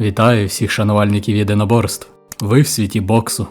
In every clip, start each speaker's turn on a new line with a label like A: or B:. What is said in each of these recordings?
A: Вітаю всіх шанувальників єдиноборств. Ви в світі боксу.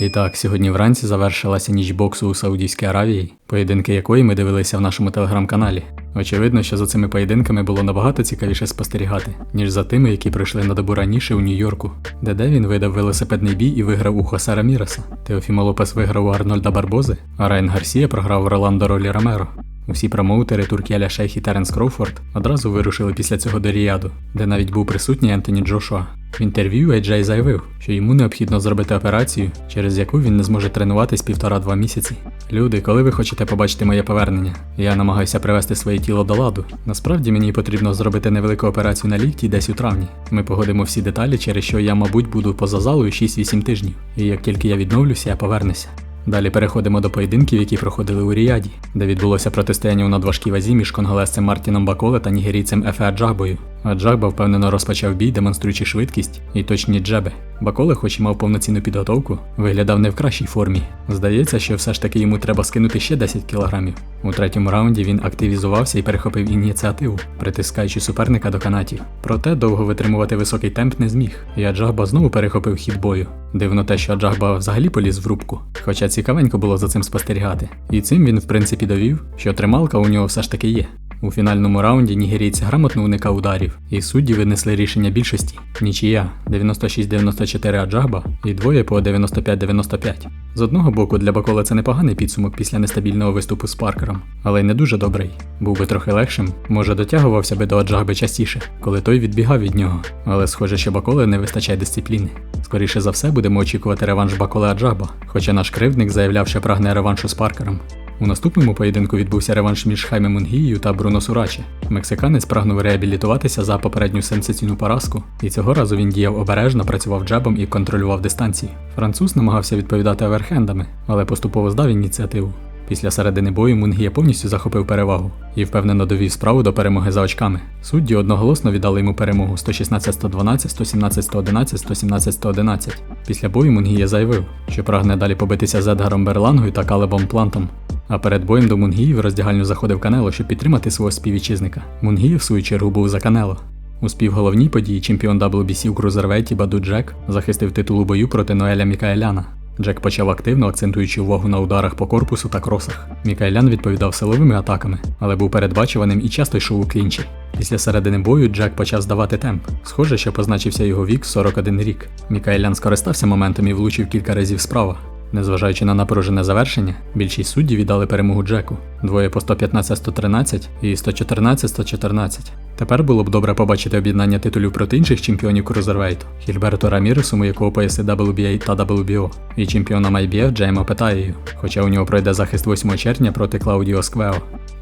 A: І так, сьогодні вранці завершилася ніч боксу у Саудівській Аравії, поєдинки якої ми дивилися в нашому телеграм-каналі. Очевидно, що за цими поєдинками було набагато цікавіше спостерігати, ніж за тими, які пройшли на добу раніше у Нью-Йорку, де Девін видав велосипедний бій і виграв у Хосе Раміреса. Теофімо Лопес виграв у Арнольда Барбози, а Райан Гарсія програв Роландо Ролі Ромеро. Усі промоутери Туркіаля Шейх і Теренс Кроуфорд одразу вирушили після цього до Ріяду, де навіть був присутній Ентоні Джошуа. В інтерв'ю Еджей заявив, що йому необхідно зробити операцію, через яку він не зможе тренуватись півтора-два місяці. Люди, коли ви хочете побачити моє повернення, я намагаюся привести своє тіло до ладу. Насправді мені потрібно зробити невелику операцію на лікті десь у травні. Ми погодимо всі деталі, через що я, мабуть, буду поза залою 6-8 тижнів. І як тільки я відновлюся, я повернуся. Далі переходимо до поєдинків, які проходили у Ріяді, де відбулося протистояння у надважкій вазі між конголезцем Мартіном Баколе та нігерійцем Ефе Аджагбою. Аджагба впевнено розпочав бій, демонструючи швидкість і точні джеби. Баколе, хоч і мав повноцінну підготовку, виглядав не в кращій формі. Здається, що все ж таки йому треба скинути ще 10 кілограмів. У третьому раунді він активізувався і перехопив ініціативу, притискаючи суперника до канатів. Проте довго витримувати високий темп не зміг, і Аджагба знову перехопив хід бою. Дивно те, що Аджагба взагалі поліз в рубку, хоча цікавенько було за цим спостерігати. І цим він, в принципі, довів, що трималка у нього все ж таки є. У фінальному раунді нігерійць грамотно уникав ударів, і судді винесли рішення більшості. Нічия 96-94 Аджаба і двоє по 95-95. З одного боку, для Бакола це непоганий підсумок після нестабільного виступу з Паркером, але й не дуже добрий. Був би трохи легшим, може дотягувався би до Аджаби частіше, коли той відбігав від нього. Але схоже, що Баколе не вистачає дисципліни. Скоріше за все, будемо очікувати реванш Баколе Аджаба, хоча наш кривдник заявляв, що прагне реваншу з Паркером. У наступному поєдинку відбувся реванш між Хаймем Мунгією та Бруно Сурачі. Мексиканець прагнув реабілітуватися за попередню сенсаційну поразку, і цього разу він діяв обережно, працював джебом і контролював дистанції. Француз намагався відповідати оверхендами, але поступово здав ініціативу. Після середини бою Мунгія повністю захопив перевагу і впевнено довів справу до перемоги за очками. Судді одноголосно віддали йому перемогу 116-112, 117-111, 117-111. Після бою Мунгія заявив, що прагне далі побитися з Едгаром Берлангою та Калебом Плантом. А перед боєм до Мунгії в роздягальню заходив Канело, щоб підтримати свого співвітчизника. Мунгія, в свою чергу, був за Канело. У співголовній події чемпіон WBC у крузервейті Баду Джек захистив титул у бою проти Ноеля Мікаеляна. Джек почав активно, акцентуючи увагу на ударах по корпусу та кросах. Мікайлян відповідав силовими атаками, але був передбачуваним і часто йшов у клінчі. Після середини бою Джек почав здавати темп. Схоже, що позначився його вік 41 рік. Мікайлян скористався моментом і влучив кілька разів справа. Незважаючи на напружене завершення, більшість суддів віддали перемогу Джеку. Двоє по 115-113 і 114-114. Тепер було б добре побачити об'єднання титулів проти інших чемпіонів крузервейту Хільберто Раміресу, у якого пояси WBA та WBO, і чемпіоном IBF Джейма Петаєю, хоча у нього пройде захист 8 червня проти Клаудіо Сквео.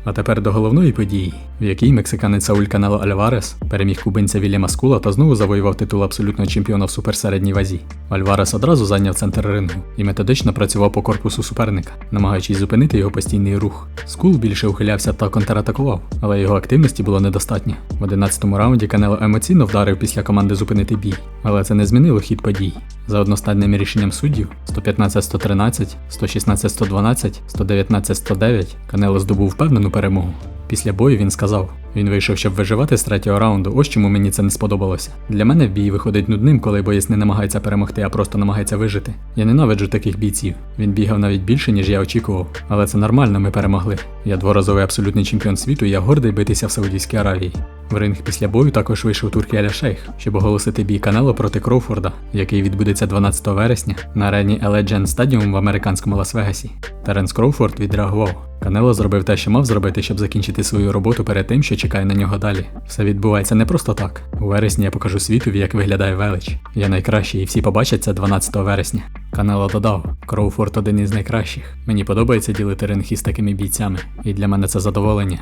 A: А тепер до головної події, в якій мексиканець Сауль Канело Альварес переміг кубинця Вільяма Скула та знову завоював титул абсолютного чемпіона в суперсередній вазі. Альварес одразу зайняв центр рингу і методично працював по корпусу суперника, намагаючись зупинити його постійний рух. Скул більше ухилявся та контратакував, але його активності було недостатньо. В 11-му раунді Канело емоційно вдарив після команди зупинити бій, але це не змінило хід подій. За одностайним рішенням суддів 115-113, 116-112, 119-109 Канело здобув впевнену перемогу. Після бою він сказав: він вийшов, щоб виживати з третього раунду, ось чому мені це не сподобалося. Для мене бій виходить нудним, коли боєць не намагається перемогти, а просто намагається вижити. Я ненавиджу таких бійців. Він бігав навіть більше, ніж я очікував. Але це нормально, ми перемогли. Я дворазовий абсолютний чемпіон світу, і я гордий битися в Саудівській Аравії. В ринг після бою також вийшов Туркіаля Шейх, щоб оголосити бій Канело проти Кроуфорда, який відбудеться 12 вересня на арені Allegiant Stadium в американському Лас-Вегасі. Теренс Кроуфорд відреагував. Канело зробив те, що мав зробити, щоб закінчити свою роботу перед тим, що чекає на нього далі. Все відбувається не просто так. У вересні я покажу світові, як виглядає велич. Я найкращий, і всі побачать це 12 вересня. Канело додав: Кроуфорд один із найкращих. Мені подобається ділити ринг із такими бійцями, і для мене це задоволення.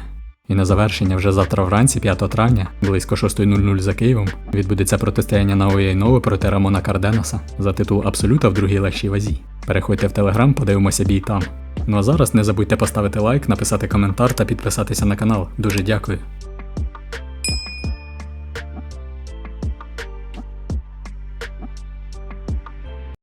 A: І на завершення вже завтра вранці, 5 травня, близько 6.00 за Києвом, відбудеться протистояння на Нове проти Рамона Карденаса за титул Абсолюта в другій легшій вазі. Переходьте в телеграм, подивимося бій там. Ну а зараз не забудьте поставити лайк, написати коментар та підписатися на канал. Дуже дякую.